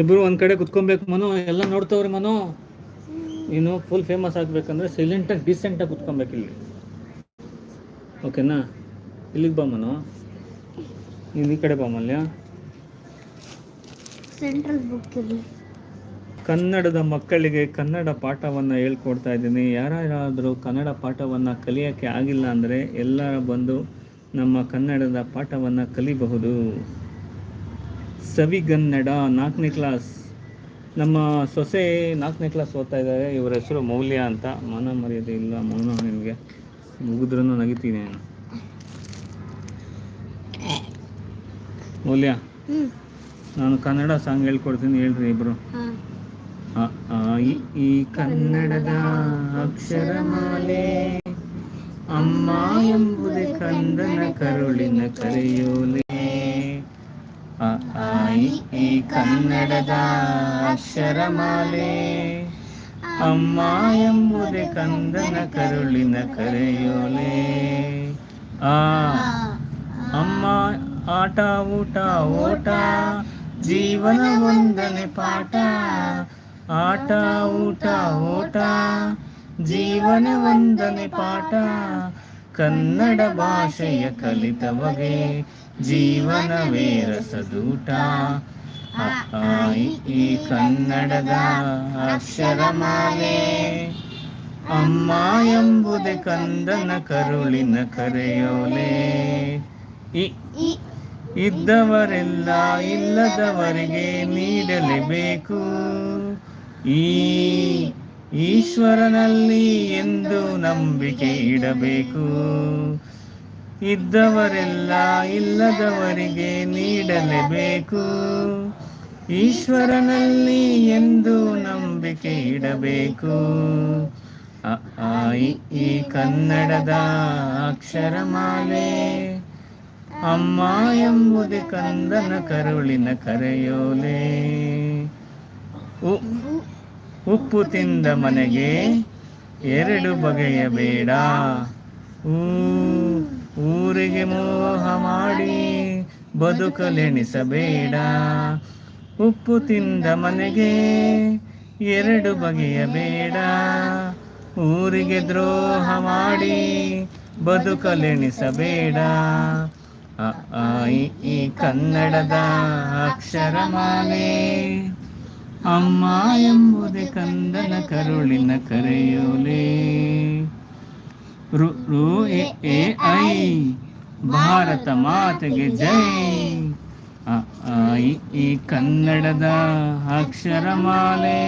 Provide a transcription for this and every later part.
ಇಬ್ರು ಒಂದ್ ಕಡೆ ಕುತ್ಕೊಬೇಕು ಮನು ಎಲ್ಲ ನೋಡ್ತವ್ರಿ ಮನು. ನೀನು ಫುಲ್ ಫೇಮಸ್ ಆಗ್ಬೇಕಂದ್ರೆ ಡೀಸೆಂಟ್ ಆಗ ಕುತ್ಕೊಬೇಕು ಇಲ್ಲಿ. ಓಕೆನಾ ಇಲ್ಲಿಗೆ ಬಾ ಮನು. ನೀನು ಈ ಕಡೆ ಬಾ ಮಲ್ಯ. ಸೆಂಟ್ರಲ್ ಬುಕ್ ಇರಲಿ ಕನ್ನಡದ ಮಕ್ಕಳಿಗೆ ಕನ್ನಡ ಪಾಠವನ್ನು ಹೇಳ್ಕೊಡ್ತಾ ಇದ್ದೀನಿ. ಯಾರಾದರೂ ಕನ್ನಡ ಪಾಠವನ್ನು ಕಲಿಯೋಕ್ಕೆ ಆಗಿಲ್ಲ ಅಂದರೆ ಎಲ್ಲರ ಬಂದು ನಮ್ಮ ಕನ್ನಡದ ಪಾಠವನ್ನು ಕಲಿಬಹುದು. ಸವಿಗನ್ನಡ ನಾಲ್ಕನೇ ಕ್ಲಾಸ್. ನಮ್ಮ ಸೊಸೆ ನಾಲ್ಕನೇ ಕ್ಲಾಸ್ ಓದ್ತಾ ಇದ್ದಾರೆ. ಇವರ ಹೆಸರು ಮೌಲ್ಯ ಅಂತ. ಮನ ಮರ್ಯಾದೆ ಇಲ್ಲ. ಮೌನ ನಿಮಗೆ ಮುಗಿದ್ರೂ ನಗಿತೀನಿ ನಾನು. ಮೌಲ್ಯ ನಾನು ಕನ್ನಡ ಸಾಂಗ್ ಹೇಳ್ಕೊಡ್ತೀನಿ. ಹೇಳ್ರಿ ಇಬ್ರು. ಈ ಕನ್ನಡದ ಅಕ್ಷರಮಾಲೆ ಅಮ್ಮ ಎಂಬುದೇ ಕಂದನ ಕರುಳಿನ ಕರೆಯೋಲೆ. ಈ ಕನ್ನಡದ ಅಕ್ಷರಮಾಲೆ. ಅಮ್ಮ ಎಂಬುದೇ ಕಂದನ ಕರುಳಿನ ಕರೆಯೋಲೆ. ಆ, ಅಮ್ಮ, ಆಟ, ಊಟ, ಓಟ, ಜೀವನ ಒಂದನೆ ಪಾಠ. ಆಟ, ಊಟ, ಓಟ ಜೀವನ ವಂದನೆ ಪಾಠ. ಕನ್ನಡ ಭಾಷೆಯ ಕಲಿತವಗೆ ಜೀವನವೇ ರಸದೂಟ. ಈ ಕನ್ನಡದ ಅಕ್ಷರಮಾಲೆ. ಅಮ್ಮ ಎಂಬುದೇ ಕಂದನ ಕರುಳಿನ ಕರೆಯೋಲೆ. ಇದ್ದವರೆಲ್ಲ ಇಲ್ಲದವರಿಗೆ ನೀಡಲೇಬೇಕು. ಈ ಈಶ್ವರನಲ್ಲಿ ಎಂದು ನಂಬಿಕೆ ಇಡಬೇಕು. ಇದ್ದವರೆಲ್ಲ ಇಲ್ಲದವರಿಗೆ ನೀಡಲೇಬೇಕು. ಈಶ್ವರನಲ್ಲಿ ಎಂದು ನಂಬಿಕೆ ಇಡಬೇಕು. ಅ, ಈ ಕನ್ನಡದ ಅಕ್ಷರಮಾಲೆ. ಅಮ್ಮ ಎಂಬುದು ಕಂದನ ಕರುಳಿನ ಕರೆಯೋಲೆ. ಉಪ್ಪು ತಿಂದ ಮನೆಗೆ ಎರಡು ಬಗೆಯ ಬೇಡ. ಊ, ಊರಿಗೆ ಮೋಹ ಮಾಡಿ ಬದುಕಲೆಣಿಸಬೇಡ. ಉಪ್ಪು ತಿಂದ ಮನೆಗೆ ಎರಡು ಬಗೆಯ ಬೇಡ. ಊರಿಗೆ ದ್ರೋಹ ಮಾಡಿ ಬದುಕಲೆಣಿಸಬೇಡ. ಈ ಕನ್ನಡದ ಅಕ್ಷರಮಾಲೆ. ಅಮ್ಮ ಎಂಬುದೇ ಕಂದನ ಕರುಳಿನ ಕರೆಯೋಲೆ. ರು ರು ಎ ಎ ಐ ಭಾರತ ಮಾತೆಗೆ ಜೈ. ಈ ಕನ್ನಡದ ಅಕ್ಷರಮಾಲೆ.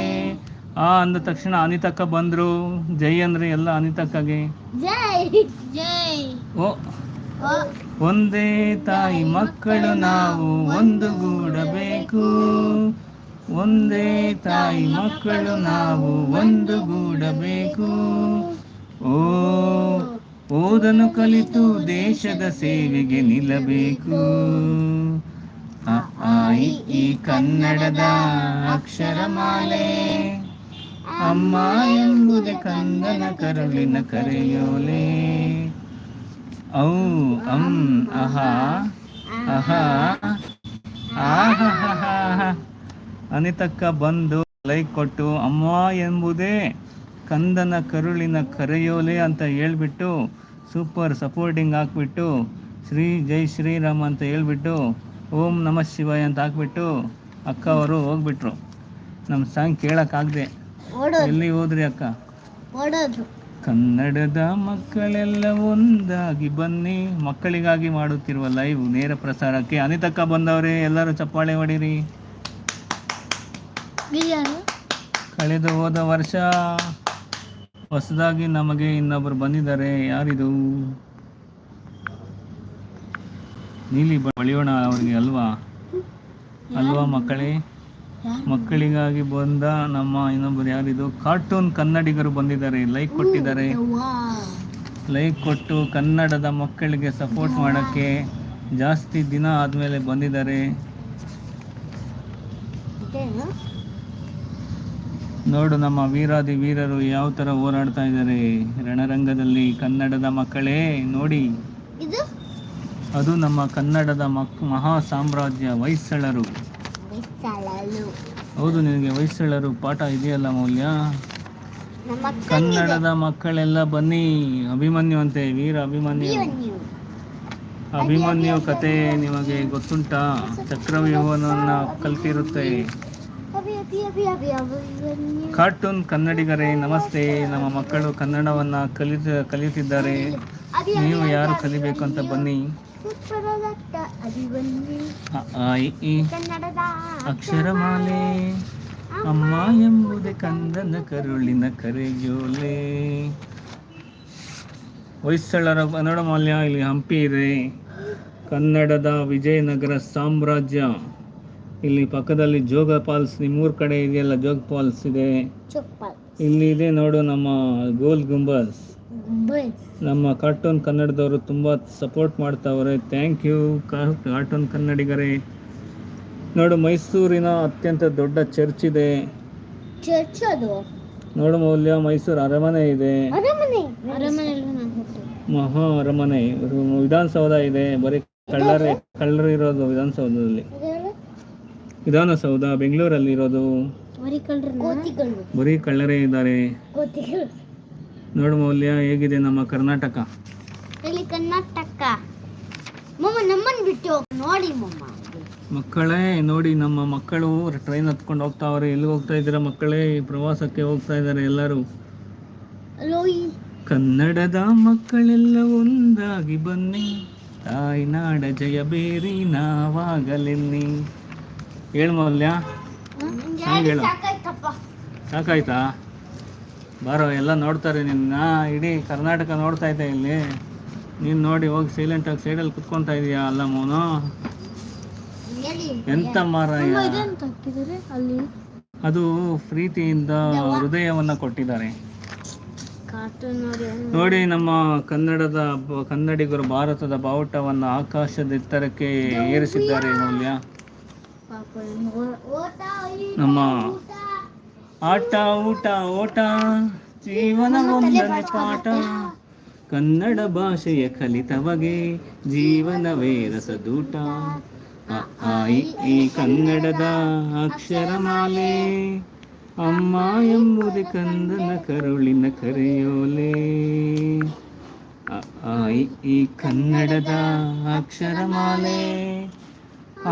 ಆ ಅಂದ ತಕ್ಷಣ ಅನಿತಕ್ಕ ಬಂದ್ರು. ಜೈ ಅಂದ್ರೆ ಎಲ್ಲ ಅನಿತಕ್ಕಗೆ. ಜೈ ಜೈ. ಓ ಓ ಒಂದೇ ತಾಯಿ ಮಕ್ಕಳು ನಾವು ಒಂದುಗೂಡಬೇಕು ಒಂದೇ ತಾಯಿ ಮಕ್ಕಳು, ನಾವು ಒಂದುಗೂಡಬೇಕು ಓ, ಓದನು ಕಲಿತು ದೇಶದ ಸೇವೆಗೆ ನಿಲ್ಲಬೇಕು. ಈ ಕನ್ನಡದ ಅಕ್ಷರಮಾಲೆ. ಅಮ್ಮ ಎಂಬುದೇ ಕಂದನ ಕರುಳಿನ ಕರೆಯೋಲೆ. ಔ, ಅಂ, ಅಹ ಅಹ, ಆಹಹಹ. ಅನಿತಕ್ಕ ಬಂದು ಲೈಕ್ ಕೊಟ್ಟು ಅಮ್ಮ ಎಂಬುದೇ ಕಂದನ ಕರುಳಿನ ಕರೆಯೋಲೆ ಅಂತ ಹೇಳ್ಬಿಟ್ಟು ಸೂಪರ್ ಸಪೋರ್ಟಿಂಗ್ ಹಾಕ್ಬಿಟ್ಟು ಶ್ರೀ ಜೈ ಶ್ರೀರಾಮ್ ಅಂತ ಹೇಳ್ಬಿಟ್ಟು ಓಂ ನಮಃ ಶಿವಾಯ ಅಂತ ಹಾಕ್ಬಿಟ್ಟು ಅಕ್ಕ ಅವರು ಹೋಗ್ಬಿಟ್ರು. ನಮ್ಮ ಸಾಂಗ್ ಕೇಳೋಕ್ಕಾಗದೆ. ಎಲ್ಲಿ ಹೋದ್ರಿ ಅಕ್ಕ? ಕನ್ನಡದ ಮಕ್ಕಳೆಲ್ಲ ಒಂದಾಗಿ ಬನ್ನಿ ಮಕ್ಕಳಿಗಾಗಿ ಮಾಡುತ್ತಿರುವ ಲೈವ್ ನೇರ ಪ್ರಸಾರಕ್ಕೆ. ಅನಿತಕ್ಕ ಬಂದವರೇ ಎಲ್ಲರೂ ಚಪ್ಪಾಳೆ ಹೊಡೀರಿ. ಕಳೆದು ಹೋದ ವರ್ಷ ಹೊಸದಾಗಿ ನಮಗೆ ಇನ್ನೊಬ್ಬರು ಬಂದಿದ್ದಾರೆ. ಯಾರಿದು? ನೀಲಿ ಬಳಿಯೋಣ ಅವರಿಗೆ ಅಲ್ವಾ? ಅಲ್ವಾ ಮಕ್ಕಳೇ? ಮಕ್ಕಳಿಗಾಗಿ ಬಂದ ನಮ್ಮ ಇನ್ನೊಬ್ಬರು ಯಾರಿದು? ಕಾರ್ಟೂನ್ ಕನ್ನಡಿಗರು ಬಂದಿದ್ದಾರೆ. ಲೈಕ್ ಕೊಟ್ಟಿದ್ದಾರೆ. ಲೈಕ್ ಕೊಟ್ಟು ಕನ್ನಡದ ಮಕ್ಕಳಿಗೆ ಸಪೋರ್ಟ್ ಮಾಡೋಕ್ಕೆ ಜಾಸ್ತಿ ದಿನ ಆದಮೇಲೆ ಬಂದಿದ್ದಾರೆ. ನೋಡು ನಮ್ಮ ವೀರಾದಿ ವೀರರು ಯಾವ ಥರ ಹೋರಾಡ್ತಾ ಇದ್ದಾರೆ. ರಣರಂಗದಲ್ಲಿ ಕನ್ನಡದ ಮಕ್ಕಳೇ ನೋಡಿ. ಅದು ನಮ್ಮ ಕನ್ನಡದ ಮಕ್ ಮಹಾ ಸಾಮ್ರಾಜ್ಯ ಹೊಯ್ಸಳರು ಹೌದು ನಿನಗೆ ಹೊಯ್ಸಳರು ಪಾಠ ಇದೆಯಲ್ಲ ಮೌಲ್ಯ? ಕನ್ನಡದ ಮಕ್ಕಳೆಲ್ಲ ಬನ್ನಿ ಅಭಿಮನ್ಯು ಅಂತೆ ವೀರ ಅಭಿಮನ್ಯು. ಅಭಿಮನ್ಯು. ಕತೆ ನಿಮಗೆ ಗೊತ್ತುಂಟಾ? ಚಕ್ರವ್ಯೂಹವನ್ನು ಕಲ್ತಿರುತ್ತೆ. ಕಾರ್ಟೂನ್ ಕನ್ನಡಿಗರೇ, ನಮಸ್ತೆ. ನಮ್ಮ ಮಕ್ಕಳು ಕನ್ನಡವನ್ನು ಕಲಿತ ಕಲಿಯುತ್ತಿದ್ದಾರೆ. ನೀವು ಯಾರು ಕಲಿಬೇಕು ಅಂತ ಬನ್ನಿ. ಅಕ್ಷರಮಾಲೆ. ಅಮ್ಮ ಎಂಬುದೇ ಕಂದನ ಕರುಳಿನ ಕರೆಯೋಲೆ. ಹೊಯ್ಸಳರ ಕನ್ನಡ ಮಾಲ್ಯ ಇಲ್ಲಿ ಹಂಪಿ ಇದೆ. ಕನ್ನಡದ ವಿಜಯನಗರ ಸಾಮ್ರಾಜ್ಯ. ಇಲ್ಲಿ ಪಕ್ಕದಲ್ಲಿ ಜೋಗ ಫಾಲ್ಸ್ ನಿಮ್ಮೂರ ಕಡೆ ಇದೆಯಲ್ಲ ಜೋಗ ಫಾಲ್ಸ್ ಇದೆ. ಇಲ್ಲಿ ಇದೆ ನೋಡು ನಮ್ಮ ಗೋಲ್ ಗುಂಬಸ್. ಬಸ್ ನಮ್ಮ ಕಾರ್ಟೂನ್ ಕನ್ನಡದವರು ತುಂಬಾ ಸಪೋರ್ಟ್ ಮಾಡ್ತಾವ್ರೆ. ಥ್ಯಾಂಕ್ ಯು ಕಾರ್ಟೂನ್ ಕನ್ನಡಿಗರೇ. ನೋಡು ಮೈಸೂರಿನ ಅತ್ಯಂತ ದೊಡ್ಡ ಚರ್ಚ್ ಇದೆ. ಚರ್ಚ್ ಅದು? ನೋಡು ಮೌಲ್ಯ ಮೈಸೂರು ಅರಮನೆ ಇದೆ. ಅರಮನೆ? ಅರಮನೆ ಮಹಾ ಅರಮನೆ ವಿಧಾನಸೌಧ ಇದೆ. ಬರೀ ಕಳ್ಳರೇ ಕಳ್ಳರ್ ಇರೋದು ವಿಧಾನಸೌಧದಲ್ಲಿ. ವಿಧಾನಸೌಧ ಬೆಂಗಳೂರಲ್ಲಿ ಇರೋದು ಕೋತಿಗಳು ಬರೀ ಕಳ್ಳರೇ ಇದ್ದಾರೆ. ಕೋತಿಗಳು ನೋಡು ಮೌಲ್ಯ ಹೇಗಿದೆ ನಮ್ಮ ಕರ್ನಾಟಕ? ಇಲ್ಲಿ ಕರ್ನಾಟಕ. ಬಿಟ್ಟು ನೋಡಿ ಮಕ್ಕಳೇ ನೋಡಿ ನಮ್ಮ ಮಕ್ಕಳು ಟ್ರೈನ್ ಹತ್ಕೊಂಡು ಹೋಗ್ತಾವ್ರೆ. ಎಲ್ಲಿ ಹೋಗ್ತಾ ಇದ್ದೀರಾ ಮಕ್ಕಳೇ? ಪ್ರವಾಸಕ್ಕೆ ಹೋಗ್ತಾ ಇದ್ದಾರೆ ಎಲ್ಲರೂ. ಕನ್ನಡದ ಮಕ್ಕಳೆಲ್ಲ ಒಂದಾಗಿ ಬನ್ನಿ. ತಾಯ್ನಾಡ ಜಯ ಬೇರಿ ನಾವಾಗಲೆನ್ನಿ ಹೇಳು ಮೌಲ್ಯ. ಹಂಗೆ ಹೇಳು. ಸಾಕಾಯ್ತಾ? ಬಾರೋ ಎಲ್ಲ ನೋಡ್ತಾರೆ ನಿನ್ನ. ಇಡೀ ಕರ್ನಾಟಕ ನೋಡ್ತಾ ಇದ್ದೆ ಇಲ್ಲಿ. ನೀನು ನೋಡಿ ಹೋಗಿ ಸೈಲೆಂಟಾಗಿ ಸೈಡಲ್ಲಿ ಕುತ್ಕೊತಾ ಇದೀಯಾ ಅಲ್ಲ ಮೋನು? ಎಂತ ಮಾರಾಯ? ಅದು ಪ್ರೀತಿಯಿಂದ ಹೃದಯವನ್ನ ಕೊಟ್ಟಿದ್ದಾರೆ. ನೋಡಿ ನಮ್ಮ ಕನ್ನಡದ ಬ- ಕನ್ನಡಿಗರು ಭಾರತದ ಬಾವುಟವನ್ನು ಆಕಾಶದ ಎತ್ತರಕ್ಕೆ ಏರಿಸಿದ್ದಾರೆ ಮೌಲ್ಯ. ನಮ್ಮ ಆಟ, ಊಟ, ಓಟ ಜೀವನ ಒಂದನೆ ಪಾಠ. ಕನ್ನಡ ಭಾಷೆಯ ಕಲಿತವಗೆ ಜೀವನವೇ ರಸದೂಟ. ಈ ಕನ್ನಡದ ಅಕ್ಷರಮಾಲೆ. ಅಮ್ಮ ಎಂಬುದು ಕಂದನ ಕರುಳಿನ ಕರೆಯೋಲೆ. ಈ ಕನ್ನಡದ ಅಕ್ಷರಮಾಲೆ.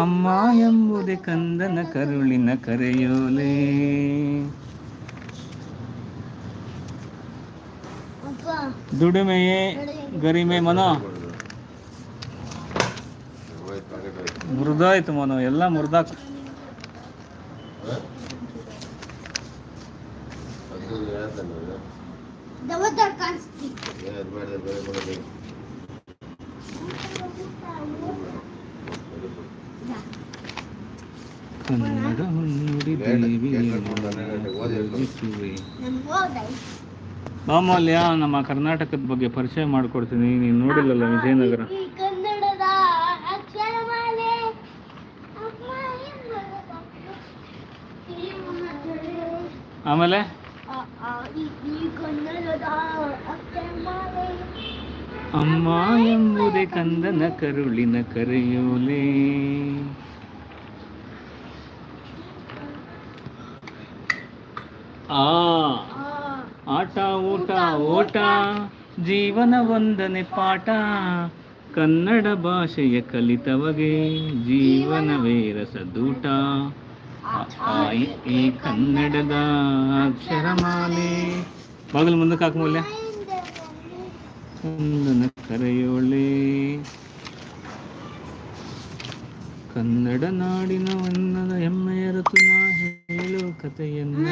ಅಮ್ಮ ಎಂಬುದೇ ಕಂದನ ಕರುಳಿನ ಕರೆಯೋಲೆ. ದುಡಿಮೆಯೇ ಗರಿಮೆ ಮನೋ. ಮುರಿದಾಯ್ತು ಮನೋ ಎಲ್ಲ ಮುರಿದಾಕ್ ದವದರ್ ಕಾಣಿಸ್ತಿ ಕನ್ನಡ ನುಡಿ ದೇವಿಯ ವಂದಿಸುವೆ. ನನ್ ಹೋದೈ ಮಾಮೂಲ್ಯ ನಮ್ಮ ಕರ್ನಾಟಕದ ಬಗ್ಗೆ ಪರಿಚಯ ಮಾಡ್ಕೊಡ್ತೀನಿ. ನೀನು ನೋಡಿಲ್ಲಲ್ಲ ವಿಜಯನಗರ? ಆಮೇಲೆ? ಅಮ್ಮ ಎಂಬುದೇ ಕಂದನ ಕರುಳಿನ ಕರೆಯೋಲೆ ಆ. ಆಟ, ಊಟ, ಓಟ, ಜೀವನ ವಂದನೆ ಪಾಠ. ಕನ್ನಡ ಭಾಷೆಯ ಕಲಿತವಗೆ ಜೀವನವೇ ರಸದೂಟ. ಈ ಕನ್ನಡದ ಅಕ್ಷರಮಾಲೆ. ಬಾಗಿಲು ಮುಂದಕ್ಕೆ ಹಾಕು ಮೌಲ್ಯ. ಕರೆಯೋಳೆ ಕನ್ನಡ ನಾಡಿನ ವನ್ನದ ಹೆಮ್ಮೆಯ ಋತು, ನಾ ಹೇಳು ಕಥೆಯನ್ನ.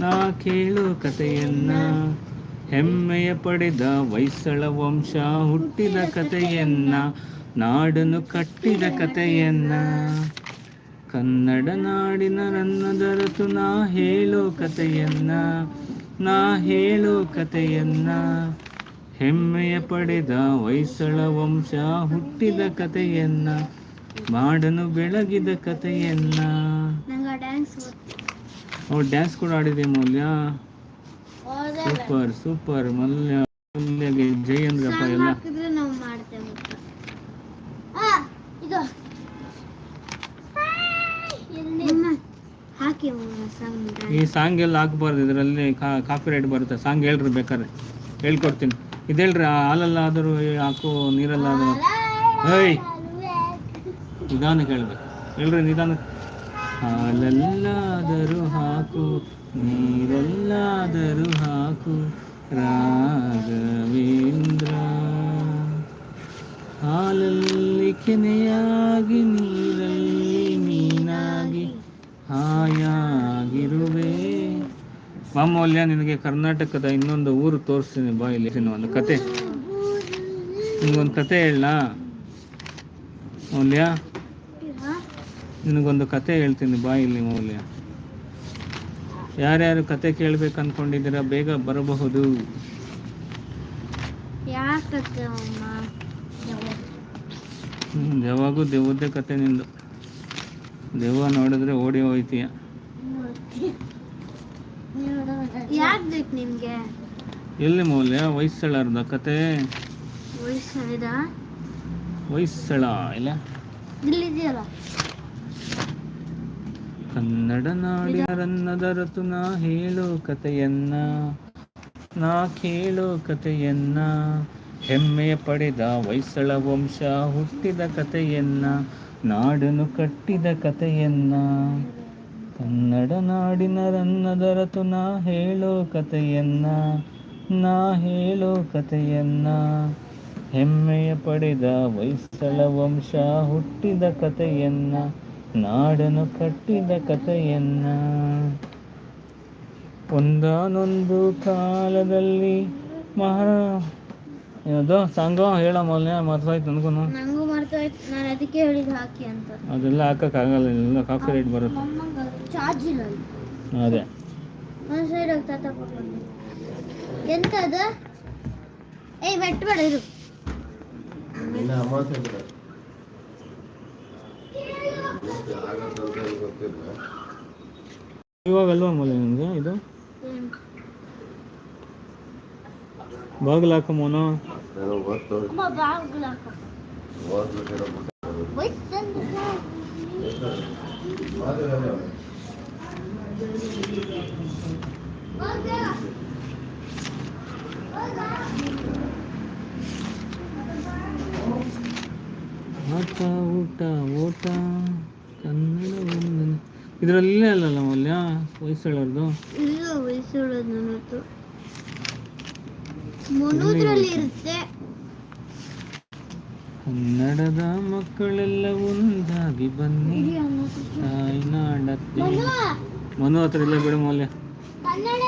ನಾ ಕೇಳು ಕಥೆಯನ್ನ. ಹೆಮ್ಮೆಯ ಪಡೆದ ಹೊಯ್ಸಳ ವಂಶ ಹುಟ್ಟಿದ ಕಥೆಯನ್ನ ನಾಡನ್ನು ಕಟ್ಟಿದ ಕಥೆಯನ್ನ. ಕನ್ನಡ ನಾಡಿನ ನನ್ನದ ಋತು, ನಾ ಹೇಳು ಕಥೆಯನ್ನ. ನಾ ಹೇಳು ಕಥೆಯನ್ನ. ಹೆಮ್ಮೆಯ ಪಡೆದ ಹೊಯ್ಸಳ ವಂಶ ಹುಟ್ಟಿದ ಕಥೆಯನ್ನ. ಮಾಡನು ಬೆಳಗಿದ ಕಥೆಯನ್ನ. ಅವ್ರು ಡ್ಯಾನ್ಸ್ ಕೂಡ ಆಡಿದೆ ಮೌಲ್ಯ. ಸೂಪರ್ ಸೂಪರ್ ಮಲ್ಯ ಮಲ್ಯಗೆ ಜೈ ಅಂದ್ರಪ್ಪ ಎಲ್ಲ. ಈ ಸಾಂಗ್ ಎಲ್ಲ ಹಾಕ್ಬಾರ್ದು ಇದರಲ್ಲಿ ಕಾಪಿ ರೈಟ್ ಬರುತ್ತೆ. ಸಾಂಗ್ ಹೇಳ್ರಿ ಬೇಕಾದ್ರೆ. ಹೇಳ್ಕೊಡ್ತೀನಿ. ಇದೇಳ್ರಿ ಹಾಲಲ್ಲಾದರೂ ಹಾಕು ನೀರಲ್ಲಾದರೂ. ಹೇಯ್ ನಿಧಾನ ಹೇಳಬೇಕು ಹೇಳ್ರಿ ನಿಧಾನ ಹಾಲಲ್ಲಾದರೂ ಹಾಕು ನೀರಲ್ಲಾದರೂ ಹಾಕು ರಾಘವೇಂದ್ರ. ಹಾಲಲ್ಲಿ ಕೆನೆಯಾಗಿ ನೀರಲ್ಲಿ ಮೀನಾಗಿ ಹಾಯಾಗಿರುವೆ. ಮಾಮೂಲ್ಯ ನಿನಗೆ ಕರ್ನಾಟಕದ ಇನ್ನೊಂದು ಊರು ತೋರಿಸ್ತೀನಿ ಬಾ ಇಲ್ಲಿ. ಒಂದು ಕತೆ. ನಿಮಗೊಂದು ಕತೆ ಹೇಳ ಮೌಲ್ಯ ನಿನಗೊಂದು ಕತೆ ಹೇಳ್ತೀನಿ ಬಾ ಇಲ್ಲಿ ಮೌಲ್ಯ. ಯಾರ್ಯಾರು ಕತೆ ಕೇಳ್ಬೇಕು ಅನ್ಕೊಂಡಿದ್ದೀರಾ ಬೇಗ ಬರಬಹುದು. ಯಾವಾಗೂ ದೆವ್ವದ್ದೇ ಕತೆ ನಿಂದು. ದೇವ ನೋಡಿದ್ರೆ ಓಡಿ ಹೋಯ್ತೀಯ. ನಿಮ್ಗೆ? ಎಲ್ಲಿ ಮೌಲ್ಯ? ವಯಸ್ಸಳರ್ದ ಕತೆ? ವಯಸ್ಸಳ ಇಲ್ಲ? ಕನ್ನಡ ನಾಡಿನರನ್ನದರತು ನಾ ಹೇಳೋ ಕಥೆಯನ್ನ, ನಾ ಕೇಳೋ ಕಥೆಯನ್ನ ಹೆಮ್ಮೆಯ ಪಡೆದ ಹೊಯ್ಸಳ ವಂಶ ಹುಟ್ಟಿದ ಕಥೆಯನ್ನ, ನಾಡನು ಕಟ್ಟಿದ ಕಥೆಯನ್ನ, ಕನ್ನಡ ನಾಡಿನರನ್ನದರತು ನಾ ಹೇಳೋ ಕಥೆಯನ್ನ, ನಾ ಹೇಳೋ ಕಥೆಯನ್ನ ಹೆಮ್ಮೆಯ ಪಡೆದ ಹೊಯ್ಸಳ ವಂಶ ಹುಟ್ಟಿದ ಕಥೆಯನ್ನ ನಾಡನ್ನು ಕಟ್ಟಿದ ಕಥೆಯನ್ನ. ಒಂದಾನೊಂದು ಕಾಲದಲ್ಲಿ ಮಹಾರಾ ಏನದು? ಸಾಂಗ್? ಹೇಳ ಮೊದಲನೇ ಮರ್ತೋಯ್ತು ನನಗೂ ನಂಗೂ ಮರ್ತೋಯ್ತು. ನಾನು ಅದಕ್ಕೆ ಹೇಳಿದ ಹಾಕಿ ಅಂತ. ಅದೆಲ್ಲ ಹಾಕಕ್ಕಾಗಲ್ಲ ಎಲ್ಲ ಕಾಫಿ ರೇಟ್ ಬರುತ್ತೆ. ಚಾರ್ಜ್ ಇಲ್ಲ ಅದೇ. ಒಂದು ಸೈಡ್ ಹೋಗ್ತಾ ತಗೊಂಡು ಎಂತ ಅದು ಏಯ್ ಬೆಟ್ಬೇಡ ಇರು. ಇವಾಗ ಅಲ್ವಾ ನಿಮ್ಗೆ ಇದು? ಬಾಗಿಲು ಹಾಕಮ್ಮೋನು ಅಮ್ಮ ಬಾಗ್ಲು ಹಾಕು. ವಯಸ್ಸಂದು ಆಟ ಊಟ ಓಟ ಕನ್ನಡ ಇದರಲ್ಲೇ ಅಲ್ಲಲ್ಲ ಮೌಲ್ಯ? ಹೊಯ್ಸಳರ್ದು? ಇಲ್ಲ ಇರುತ್ತೆ? ಕನ್ನಡದ ಮಕ್ಕಳೆಲ್ಲ ಒಂದಾಗಿ ಬನ್ನಿ. ಇರಿ ಅವ್ನ ಹತ್ರ. ತಾಯಿ ನಾಡತ್ತೆ ಮನು, ಮನು ಹತ್ರ ಇಲ್ಲ ಬಿಡು ಮೌಲ್ಯ. ಕನ್ನಡ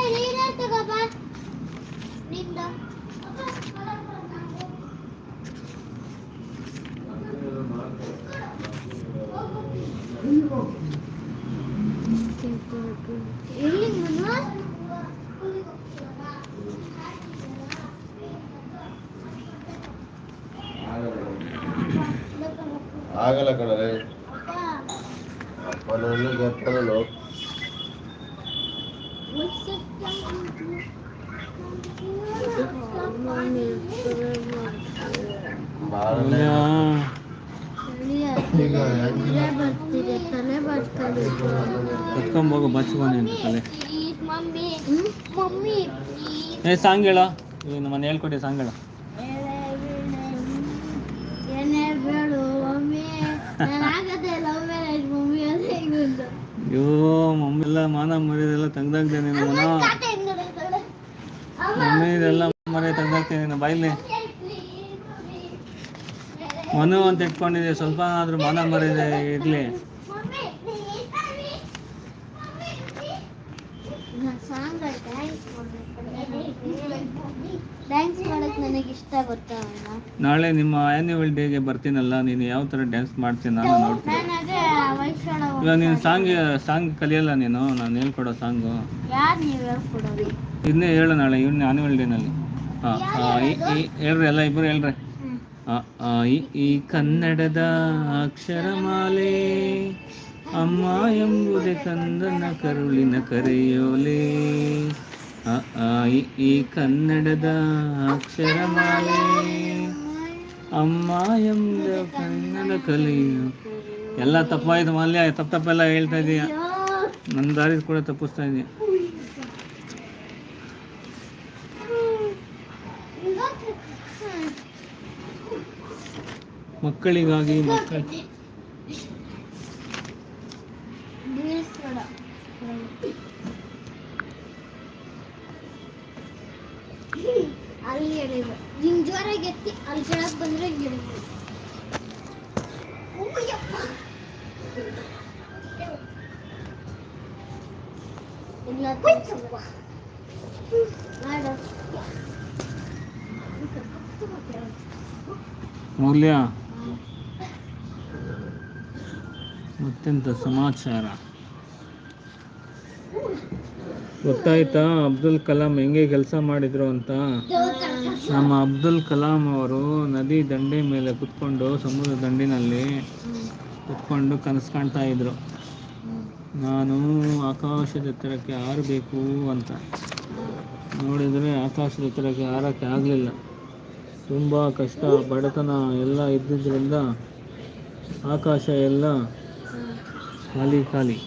ನೀನೇ ತಗೋಬಾ ನಿಂದ ಎಲ್ಲಿ ಮನು ಆಗಲ್ಲ ಕತ್ಕೊಂಬೋಗು ಬಚ್ಕೊನೆ ಅಂತ ತಲೆ. ಏ, ಸಾಂಗ್ ಹೇಳ. ಮನೆ ಹೇಳ್ಕೊಡಿ ಸಾಂಗ್ ಹೇಳ. ಏನೇ ಮಮ್ಮಿ ಎಲ್ಲ ಅಯ್ಯೋ ಮಾನ ಮರ್ಯಾದೆಲ್ಲ ತೆಗ್ದಾಕ್ದೆ ನೀನು ಮಮ್ಮಿ ಇದೆಲ್ಲ ಮರೆ ತೆಗ್ದಾಕ್ತೀನಿ ನೀನು ಮನು ಅಂತ ಇಟ್ಕೊಂಡಿದ್ದೆ, ಸ್ವಲ್ಪ ಆದ್ರೂ ಮಾನ ಮರ್ಯಾದೆ ಇರ್ಲಿ ಸಾಂಗ್ ಡ್ಯಾನ್ಸ್ ಮಾಡಕ್ ನನಗೆ ಇಷ್ಟ ಗೊತ್ತಾ ಅಣ್ಣ ನಾಳೆ ನಿಮ್ಮ ಆ್ಯನ್ಯುವಲ್ ಡೇಗೆ ಬರ್ತೀನಲ್ಲ ನೀನು ಯಾವ ಥರ ಡ್ಯಾನ್ಸ್ ಮಾಡ್ತೀನಿ ನಾನು ನೋಡ್ತೀನಿ. ಇವಾಗ ನೀನು ಸಾಂಗ್ ಸಾಂಗ್ ಕಲಿಯಲ್ಲ ನೀನು? ನಾನು ಹೇಳ್ಕೊಡೋ ಸಾಂಗು ಇದನ್ನೇ ಹೇಳು ನಾಳೆ ಇವನ್ನ ಆನ್ಯುವಲ್ ಡೇನಲ್ಲಿ ಹಾಂ ಹೇಳ್ರಿ ಎಲ್ಲ ಇಬ್ಬರು ಹೇಳ್ರಿ. ಈ ಕನ್ನಡದ ಅಕ್ಷರಮಾಲೆ ಅಮ್ಮ ಎಂಬುದೇ ಕಂದನ ಕರುಳಿನ ಕರೆಯೋಲೆ. ಈ ಕನ್ನಡದ ಅಕ್ಷರಮಾಲೆ. ಅಮ್ಮ ಎಂಬ ಕನ್ನಡ ಕಲಿಯು. ಎಲ್ಲ ತಪ್ಪಾಯ್ತು ಮಾಲ್ಯ, ತಪ್ಪು ತಪ್ಪೆಲ್ಲ ಹೇಳ್ತಾ ಇದೀಯ. ನನ್ನ ದಾರಿ ಕೂಡ ತಪ್ಪಿಸ್ತಾ ಇದೆಯಾ. ಮಕ್ಕಳಿಗಾಗಿ ಮಕ್ಕಳ ಅಲ್ಲಿ ಬಂದ್ರೆ ಮೌಲ್ಯ. ಮತ್ತೆಂತ ಸಮಾಚಾರ? ಗೊತ್ತಾಯ್ತಾ? ಅಬ್ದುಲ್ ಕಲಾಂ ಹೆಂಗೆ ಕೆಲಸ ಮಾಡಿದ್ರು ಅಂತ? ನಮ್ಮ ಅಬ್ದುಲ್ ಕಲಾಂ ಅವರು ನದಿ ದಂಡೆ ಮೇಲೆ ಕುತ್ಕೊಂಡು ಸಮುದ್ರ ದಂಡಿನಲ್ಲಿ ಕುತ್ಕೊಂಡು ಕನಸು ಕಾಣ್ತಾ ಇದ್ರು. ನಾನು ಆಕಾಶದ ಎತ್ತರಕ್ಕೆ ಹಾರಬೇಕು ಅಂತ. ನೋಡಿದರೆ ಆಕಾಶದ ಎತ್ತರಕ್ಕೆ ಹಾರಕ್ಕೆ ಆಗಲಿಲ್ಲ. ತುಂಬ ಕಷ್ಟ, ಬಡತನ ಎಲ್ಲ ಇದ್ದಿದ್ದರಿಂದ ಆಕಾಶ ಎಲ್ಲ ಖಾಲಿ ಖಾಲಿ.